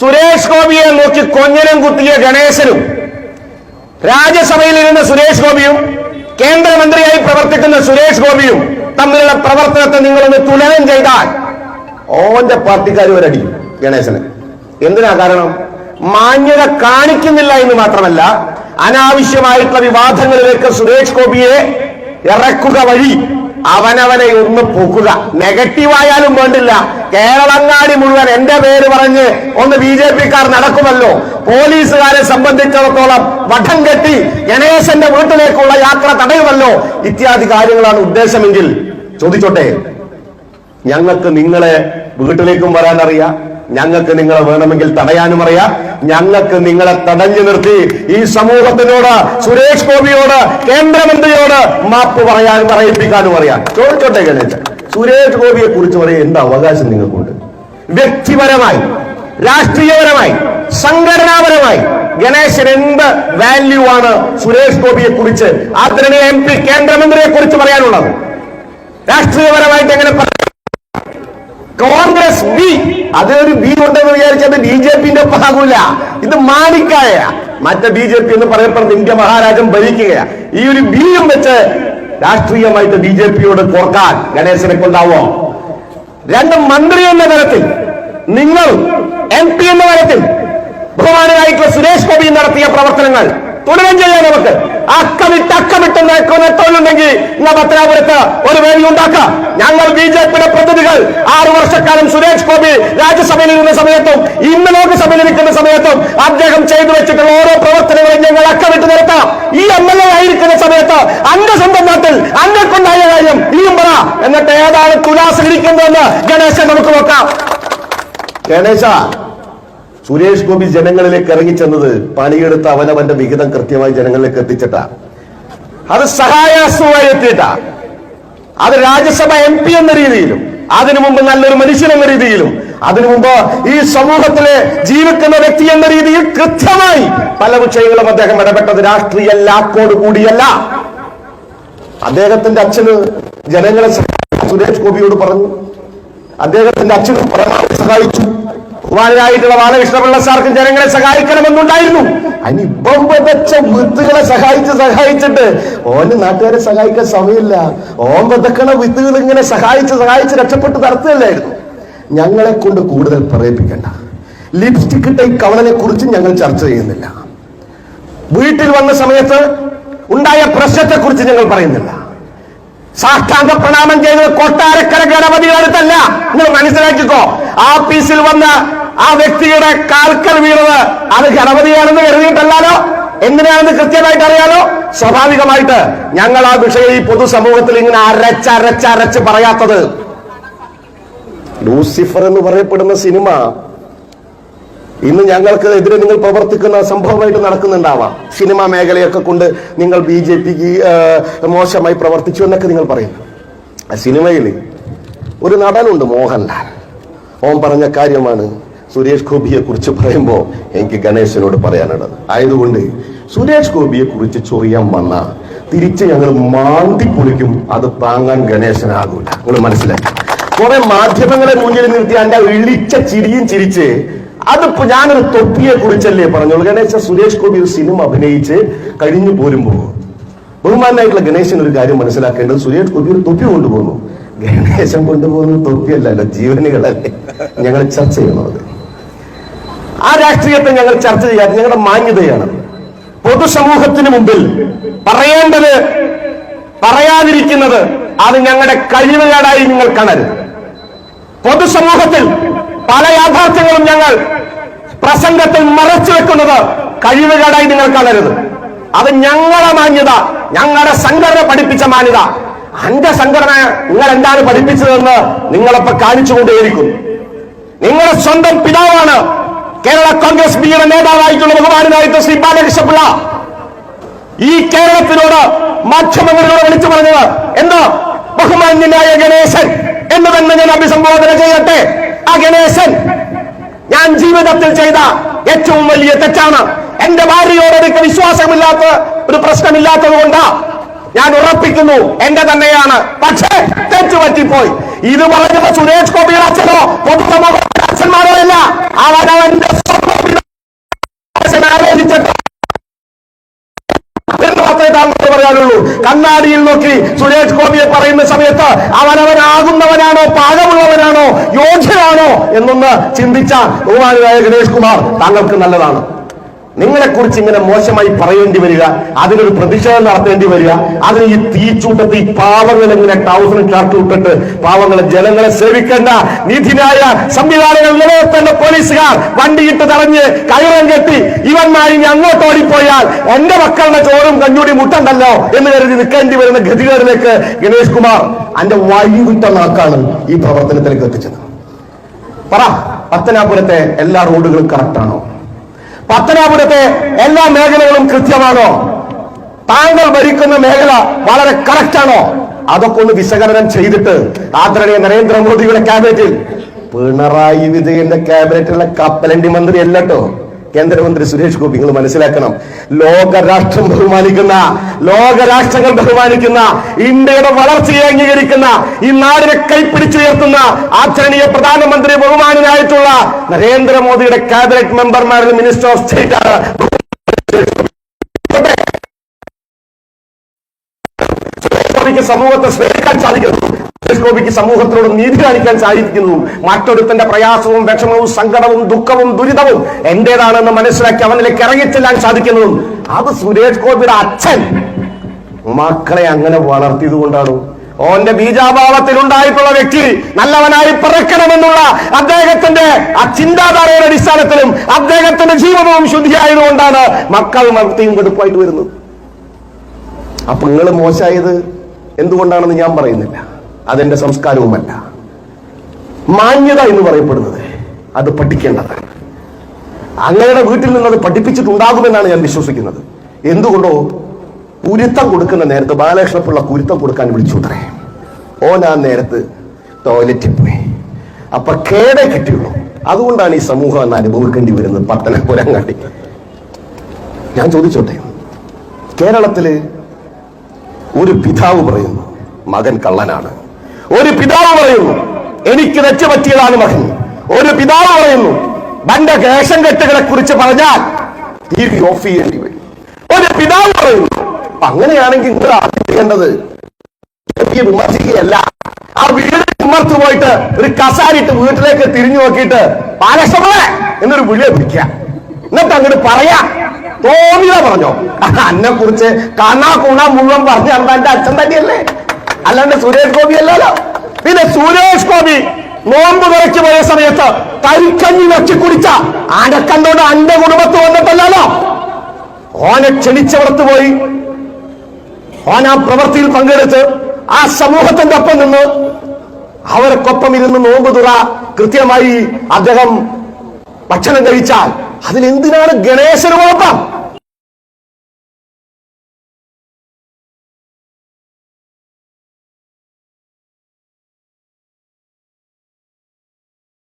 സുരേഷ് ഗോപിയെ നോക്കി കൊഞ്ഞനം കുത്തിയ ഗണേശനും രാജ്യസഭയിൽ ഇരുന്ന സുരേഷ് ഗോപിയും കേന്ദ്രമന്ത്രിയായി പ്രവർത്തിക്കുന്ന സുരേഷ് ഗോപിയും തമ്മിലുള്ള പ്രവർത്തനത്തെ നിങ്ങളൊന്ന് തുലനം ചെയ്താൽ ഓന്റെ പാർട്ടിക്കാർ വരടിക്കും ഗണേശന്. എന്തിനാ കാരണം? മാന്യത കാണിക്കുന്നില്ല എന്ന് മാത്രമല്ല അനാവശ്യമായിട്ടുള്ള വിവാദങ്ങളിലേക്ക് സുരേഷ് ഗോപിയെ ഇറക്കുക വഴി അവനവനെ ഒന്ന് പൊക്കുക. നെഗറ്റീവായാലും വേണ്ടില്ല. കേരളങ്ങാടി മുഴുവൻ എന്റെ പേര് പറഞ്ഞ് ഒന്ന് ബി ജെ പിക്കാർ നടക്കുമല്ലോ. പോലീസുകാരെ സംബന്ധിച്ചിടത്തോളം വടം കെട്ടി ഗണേശന്റെ വീട്ടിലേക്കുള്ള യാത്ര തടയുമല്ലോ. ഇത്യാദി കാര്യങ്ങളാണ് ഉദ്ദേശമെങ്കിൽ ചോദിച്ചോട്ടെ. ഞങ്ങൾക്ക് നിങ്ങളെ വീട്ടിലേക്കും വരാൻ അറിയാം ഞങ്ങൾക്ക് നിങ്ങളെ വേണമെങ്കിൽ തടയാനും അറിയാം. ഞങ്ങൾക്ക് നിങ്ങളെ തടഞ്ഞു നിർത്തി ഈ സമൂഹത്തിനോട് സുരേഷ് ഗോപിയോട് കേന്ദ്രമന്ത്രിയോട് മാപ്പ് പറയാനും പറയിപ്പിക്കാനും അറിയാം. ചോദിച്ചോട്ടെ ഗണേശൻ സുരേഷ് ഗോപിയെ കുറിച്ച് പറയാൻ എന്ത് അവകാശം നിങ്ങൾക്കുണ്ട്? വ്യക്തിപരമായി രാഷ്ട്രീയപരമായി സംഘടനാപരമായി ഗണേശൻ എന്ത് വാല്യൂ ആണ് സുരേഷ് ഗോപിയെ കുറിച്ച് ആദരണീയ എം പി കേന്ദ്രമന്ത്രിയെ കുറിച്ച് പറയാനുള്ളത്? രാഷ്ട്രീയപരമായിട്ട് എങ്ങനെ പറ- കോൺഗ്രസ് ബി അതൊരു ബി ഉണ്ടെന്ന് വിചാരിച്ചത് ബി ജെ പിന്റെ ഭാഗമില്ല. ഇത് മാണിക്കായ. മറ്റേ ബി ജെ പി എന്ന് പറയപ്പെടുന്ന ഇന്ത്യ മഹാരാജൻ ഭരിക്കുകയാ. ഈ ഒരു ബിയും വെച്ച് രാഷ്ട്രീയമായിട്ട് ബി ജെ പിയോട് കോർക്കാൻ ഗണേശനെ കൊണ്ടാവോ? രണ്ട് മന്ത്രി എന്ന തരത്തിൽ നിങ്ങൾ എം പി എന്ന തരത്തിൽ ബഹുമാനായിട്ടുള്ള സുരേഷ് ഗോപി നടത്തിയ പ്രവർത്തനങ്ങൾ തുടരും ചെയ്യാൻ നമുക്ക്. അക്കമിട്ട് നെട്ടോലുണ്ടെങ്കിൽ ഇന്ന പത്തനാപുരത്ത് ഒരു വേദി ഉണ്ടാക്കാം. ഞങ്ങൾ ബി ജെ പിയുടെ പ്രതിനിധികൾ ആറു വർഷക്കാലം സുരേഷ് ഗോപി രാജ്യസഭയിൽ ഇരുന്ന സമയത്തും ഇന്ന് ലോക്സഭയിൽ ഇരിക്കുന്ന സമയത്തും അദ്ദേഹം ചെയ്തു വെച്ചിട്ടുള്ള ഓരോ പ്രവർത്തനങ്ങളും ഞങ്ങൾ അക്കമിട്ട് നിർത്താം. ഈ എം എൽ എ ആയിരിക്കുന്ന സമയത്ത് അന്റെ സ്വന്തം നാട്ടിൽ അന്നെ കൊണ്ടായ കാര്യം ഇനിയും പറ. എന്നിട്ട് ഏതാണ് തുലാസ് ഇരിക്കുന്നതെന്ന് ഗണേശൻ നമുക്ക് നോക്കാം. ഗണേശ സുരേഷ് ഗോപി ജനങ്ങളിലേക്ക് ഇറങ്ങിച്ചെന്നത് പണിയെടുത്ത് അവനവന്റെ വിഹിതം കൃത്യമായി ജനങ്ങളിലേക്ക് എത്തിച്ചിട്ടാ. അത് സഹായഹസ്തമായി എത്തിയിട്ടാ. അത് രാജ്യസഭ എം പി എന്ന രീതിയിലും അതിനു മുമ്പ് നല്ലൊരു മനുഷ്യൻ എന്ന രീതിയിലും അതിനു മുമ്പ് ഈ സമൂഹത്തിലെ ജീവിക്കുന്ന വ്യക്തി എന്ന രീതിയിൽ കൃത്യമായി പല വിഷയങ്ങളും അദ്ദേഹം ഇടപെട്ടത് രാഷ്ട്രീയ ലാക്കോട് കൂടിയല്ല. അദ്ദേഹത്തിന്റെ അച്ഛന് ജനങ്ങളെ സുരേഷ് ഗോപിയോട് പറഞ്ഞു. അദ്ദേഹത്തിന്റെ അച്ഛനും പരമാവധി സഹായിച്ചു. ബഹുമാനായിട്ടുള്ള ബാലകൃഷ്ണപിള്ള സാർക്ക് ജനങ്ങളെ സഹായിക്കണമെന്നുണ്ടായിരുന്നു. അതിന് ഇപ്പം വെച്ച വിത്തുകളെ സഹായിച്ച് സഹായിച്ചിട്ട് ഓന് നാട്ടുകാരെ സഹായിക്കാൻ സമയമില്ല. ഓൻ വെതക്കണ വിത്തുകൾ ഇങ്ങനെ സഹായിച്ച് സഹായിച്ച് രക്ഷപ്പെട്ട് നടത്തുകയല്ലായിരുന്നു. ഞങ്ങളെ കൊണ്ട് കൂടുതൽ പറയിപ്പിക്കണ്ട ലിപ്സ്റ്റിക് ഇട്ട ഈ കവളനെ കുറിച്ച് ഞങ്ങൾ ചർച്ച ചെയ്യുന്നില്ല. വീട്ടിൽ വന്ന സമയത്ത് ഉണ്ടായ പ്രശ്നത്തെ കുറിച്ച് ഞങ്ങൾ പറയുന്നില്ല. സാഷ്ടാംഗ പ്രണാമം ചെയ്തത് കൊട്ടാരക്കര ഗണപതിയുടെ നിങ്ങൾ മനസ്സിലാക്കിക്കോ ആഫീസിൽ വന്ന ആ വ്യക്തിയുടെ കാൽക്കൽ വീണത് അത് ഗണപതിയാണെന്ന് കരുതിയിട്ടല്ലാലോ? എന്തിനാണെന്ന് കൃത്യമായിട്ട് അറിയാലോ? സ്വാഭാവികമായിട്ട് ഞങ്ങൾ ആ വിഷയം ഈ പൊതുസമൂഹത്തിൽ ഇങ്ങനെ അരച്ചരച്ചരച്ച് പറയാത്തത്. ലൂസിഫർ എന്ന് പറയപ്പെടുന്ന സിനിമ ഇന്ന് ഞങ്ങൾക്ക് എതിരെ നിങ്ങൾ പ്രവർത്തിക്കുന്ന സംഭവമായിട്ട് നടക്കുന്നുണ്ടാവാം. സിനിമാ മേഖലയൊക്കെ കൊണ്ട് നിങ്ങൾ ബി ജെ പിക്ക് മോശമായി പ്രവർത്തിച്ചു എന്നൊക്കെ നിങ്ങൾ പറയുന്നു. സിനിമയിൽ ഒരു നടനുണ്ട് മോഹൻലാൽ. ഓം പറഞ്ഞ കാര്യമാണ് സുരേഷ് ഗോപിയെ കുറിച്ച് പറയുമ്പോൾ എനിക്ക് ഗണേശനോട് പറയാനുള്ളത്. ആയതുകൊണ്ട് സുരേഷ് ഗോപിയെ കുറിച്ച് ചൊറിയാൻ വന്ന തിരിച്ച് ഞങ്ങൾ മാന്തി പൊളിക്കും അത് താങ്ങാൻ ഗണേശനാകൂല. നിങ്ങൾ മനസ്സിലാക്കി കുറെ മാധ്യമങ്ങളെ മുന്നിൽ നിർത്തി അന്റെ ഇളിച്ച ചിരിയും ചിരിച്ച് അതിപ്പോ ഞാനൊരു തൊപ്പിയെ കുറിച്ചല്ലേ പറഞ്ഞോളൂ ഗണേശ സുരേഷ് ഗോപി ഒരു സിനിമ അഭിനയിച്ച് കഴിഞ്ഞു പോരുമ്പോ ബഹുമാനായിട്ടുള്ള ഗണേശൻ ഒരു കാര്യം മനസ്സിലാക്കേണ്ടത് സുരേഷ് ഗോപി ഒരു തൊപ്പി കൊണ്ടുപോകുന്നു. ഗണേശൻ കൊണ്ടുപോകുന്നത് തൊപ്പിയല്ലല്ലോ ജീവനുകളല്ലേ. ഞങ്ങൾ ചർച്ച ചെയ്യണത് ആ രാഷ്ട്രീയത്തെ ഞങ്ങൾ ചർച്ച ചെയ്യാതെ ഞങ്ങളുടെ മാന്യതയാണ്. പൊതുസമൂഹത്തിന് മുമ്പിൽ പറയേണ്ടത് പറയാതിരിക്കുന്നത് അത് ഞങ്ങളുടെ കഴിവുകേടായി നിങ്ങൾ കാണരുത്. പൊതുസമൂഹത്തിൽ പല യാഥാർത്ഥ്യങ്ങളും ഞങ്ങൾ പ്രസംഗത്തിൽ മറച്ചു വെക്കുന്നത് കഴിവുകേടായി നിങ്ങൾ കാണരുത്. അത് ഞങ്ങളെ മാന്യത ഞങ്ങളുടെ സംഘടന പഠിപ്പിച്ച മാന്യത. അന്റെ സംഘടന നിങ്ങൾ എന്താണ് പഠിപ്പിച്ചതെന്ന് നിങ്ങളിപ്പോ കാണിച്ചുകൊണ്ടേയിരിക്കുന്നു നിങ്ങളുടെ സ്വന്തം പിതാവാണ് കേരള കോൺഗ്രസ് ബിയുടെ നേതാവായിട്ടുള്ള ബഹുമാനായിട്ട് ശ്രീ ബാലകൃഷ്ണപിള്ള. ഈ കേരളത്തിനോട് മാധ്യമങ്ങളോട് വിളിച്ചു പറഞ്ഞത് എന്തോ? ബഹുമാന്യനായ ഗണേശൻ എന്ന് തന്നെ ഞാൻ അഭിസംബോധന ചെയ്യട്ടെ? ആ ഗണേശൻ ഞാൻ ജീവിതത്തിൽ ചെയ്ത ഏറ്റവും വലിയ തെറ്റാണ്. എന്റെ ഭാര്യയോട് എനിക്ക് വിശ്വാസമില്ലാത്ത ഒരു പ്രശ്നമില്ലാത്തത് കൊണ്ടാ ഞാൻ ഉറപ്പിക്കുന്നു എന്റെ തന്നെയാണ്. പക്ഷേ തെറ്റ് പറ്റിപ്പോയി. ഇത് പറഞ്ഞപ്പോ സുരേഷ് ഗോപിയുടെ അച്ഛനോ പൊതുസമൂഹത്തിന്റെ അച്ഛന്മാരോ അല്ല. അവനവന്റെ പറയാനുള്ളൂ. കണ്ണാടിയിൽ നോക്കി സുരേഷ് ഗോപിയെ പറയുന്ന സമയത്ത് അവനവനാകുന്നവനാണോ പാകമുള്ളവനാണോ യോഗ്യനാണോ എന്നൊന്ന് ചിന്തിച്ച ബഹുമാനായ ഗണേഷ് കുമാർ താങ്കൾക്ക് നല്ലതാണ്. നിങ്ങളെ കുറിച്ച് ഇങ്ങനെ മോശമായി പറയേണ്ടി വരിക അതിനൊരു പ്രതിഷേധം നടത്തേണ്ടി വരിക അതിന് ഈ തീച്ചൂട്ടത്ത് ഈ പാവങ്ങൾ ഇങ്ങനെ ട്രൗസറും ചാർട്ട് ഇട്ടിട്ട് പാവങ്ങളെ ജനങ്ങളെ സേവിക്കേണ്ട നീതിന്യായ സംവിധാനങ്ങൾ നിലനിർത്തേണ്ട പോലീസുകാർ വണ്ടിയിട്ട് തടഞ്ഞ് കയറും കെട്ടി ഇവന്മാർ ഇനി അങ്ങോട്ട് ഓടിപ്പോയാൽ എന്റെ മക്കളുടെ ചോറും കഞ്ഞൂടി മുട്ടണ്ടല്ലോ എന്ന് കരുതി നിൽക്കേണ്ടി വരുന്ന ഗതികേടിലേക്ക് ഗണേഷ് കുമാർ അന്റെ വഴിവിട്ട നാക്കാണ് ഈ പ്രവർത്തനത്തിലേക്ക് എത്തിച്ചത്. പറ പത്തനാപുരത്തെ എല്ലാ റോഡുകളും കറക്റ്റാണോ പത്തനാപുരത്തെ എല്ലാ മേഖലകളും കൃത്യമാണോ? താങ്കൾ ഭരിക്കുന്ന മേഖല വളരെ കറക്റ്റാണോ അതൊക്കെ ഒന്ന് വിശകലനം ചെയ്തിട്ട് ആദരണീയ നരേന്ദ്രമോദിയുടെ ക്യാബിനറ്റിൽ പിണറായി വിജയന്റെ ക്യാബിനറ്റിലെ കപ്പലണ്ടി മന്ത്രി അല്ലട്ടോ കേന്ദ്രമന്ത്രി സുരേഷ് ഗോപി നിങ്ങൾ മനസ്സിലാക്കണം. ലോകരാഷ്ട്രം ബഹുമാനിക്കുന്ന ലോകരാഷ്ട്രങ്ങൾ ബഹുമാനിക്കുന്ന ഇന്ത്യയുടെ വളർച്ചയെ അംഗീകരിക്കുന്ന ഈ നാടിനെ കൈപ്പിടിച്ചുയർത്തുന്ന ആദരണീയ പ്രധാനമന്ത്രി ബഹുമാനായിട്ടുള്ള നരേന്ദ്രമോദിയുടെ കാബിനറ്റ് മെമ്പർമാരിൽ മിനിസ്റ്റർ ഓഫ് സ്റ്റേറ്റ് ഗോപിക്ക് സമൂഹത്തെ സ്നേഹിക്കാൻ സാധിക്കുന്നു. സുരേഷ് ഗോപിക്ക് സമൂഹത്തിനോട് നീതി കാണിക്കാൻ സാധിക്കുന്നു. മറ്റൊരുത്തന്റെ പ്രയാസവും വിഷമവും സങ്കടവും ദുഃഖവും ദുരിതവും എന്റേതാണെന്ന് മനസ്സിലാക്കി അവനിലേക്ക് ഇറങ്ങിച്ചെല്ലാൻ സാധിക്കുന്നതും അത് സുരേഷ് ഗോപിയുടെ അച്ഛൻ. മക്കളെ അങ്ങനെ വളർത്തിയത് കൊണ്ടാണ്. ഓന്റെ ബീജാഭാവത്തിൽ ഉണ്ടായിട്ടുള്ള വ്യക്തി നല്ലവനായി പിറക്കണമെന്നുള്ള അദ്ദേഹത്തിന്റെ ആ ചിന്താധാരയുടെ അടിസ്ഥാനത്തിലും അദ്ദേഹത്തിന്റെ ജീവിതവും ശുദ്ധിയായതുകൊണ്ടാണ് മക്കൾ മക്തിയും കെടുപ്പായിട്ട് വരുന്നത്. അപ്പൊ നിങ്ങൾ മോശമായത്? എന്തുകൊണ്ടാണെന്ന് ഞാൻ പറയുന്നില്ല. അതെന്റെ സംസ്കാരവുമല്ല. മാന്യത എന്ന് പറയപ്പെടുന്നത് അത് പഠിക്കേണ്ടതാണ്. അങ്ങയുടെ വീട്ടിൽ നിന്ന് അത് പഠിപ്പിച്ചിട്ടുണ്ടാകുമെന്നാണ് ഞാൻ വിശ്വസിക്കുന്നത്. എന്തുകൊണ്ടോ കുരുത്തം കൊടുക്കുന്ന നേരത്ത് ബാലകൃഷ്ണപിള്ള കുരുത്തം കൊടുക്കാൻ വിളിച്ചുത്രേ ഓൻ ആ നേരത്ത് ടോയ്ലറ്റിൽ പോയി. അപ്പൊ കേടെ കിട്ടിയുള്ളൂ. അതുകൊണ്ടാണ് ഈ സമൂഹം എന്ന് അനുഭവിക്കേണ്ടി വരുന്നത് പത്തനപുരങ്ങാടി ഞാൻ ചോദിച്ചോട്ടെ കേരളത്തിൽ ഒരു പിതാവ് പറയുന്നു മകൻ കള്ളനാണ്. ഒരു പിതാവ് പറയുന്നു എനിക്ക് തെറ്റ് പറ്റിയതാണ് മകൻ. ഒരു പിതാവ് പറയുന്നു തന്റെ കേശം കെട്ടുകളെ കുറിച്ച് പറഞ്ഞാൽ ഓഫ് ചെയ്യേണ്ടി വരും. ഒരു പിതാവ് പറയുന്നു അങ്ങനെയാണെങ്കിൽ നിങ്ങൾ ആദ്യം വിമർശിക്കുകയല്ല. ആ വീട് ഉമ്മർത്ത് പോയിട്ട് ഒരു കസാരിട്ട് വീട്ടിലേക്ക് തിരിഞ്ഞു നോക്കിയിട്ട് പാലക്ഷമേ എന്നൊരു വിളിയെ പിടിക്കുക എന്നിട്ട് അങ്ങോട്ട് പറയാ തോന്നിയ പറഞ്ഞോ? അന്നെ കുറിച്ച് കാണാ കുണ മുഴുവൻ പറഞ്ഞു നടന്ന എന്റെ അച്ഛൻ തന്നെയല്ലേ? അല്ലാണ്ട് സുരേഷ് ഗോപി അല്ലല്ലോ. പിന്നെ സുരേഷ് ഗോപി നോമ്പ് തുറച്ചു പോയ സമയത്ത് കരിക്കഞ്ഞി വെച്ച് കുടിച്ച ആനക്കണ്ടോട് അന്റെ കുടുംബത്ത് വന്നിട്ടല്ലോ ഓനെ ക്ഷണിച്ചവർത്ത് പോയി. ഓൻ ആ പ്രവൃത്തിയിൽ പങ്കെടുത്ത് ആ സമൂഹത്തിന്റെ ഒപ്പം നിന്ന് അവർക്കൊപ്പം ഇരുന്ന് നോമ്പ് തുറ കൃത്യമായി അദ്ദേഹം ഭക്ഷണം കഴിച്ചാൽ അതിലെന്തിനാണ് ഗണേശന് കുഴപ്പം?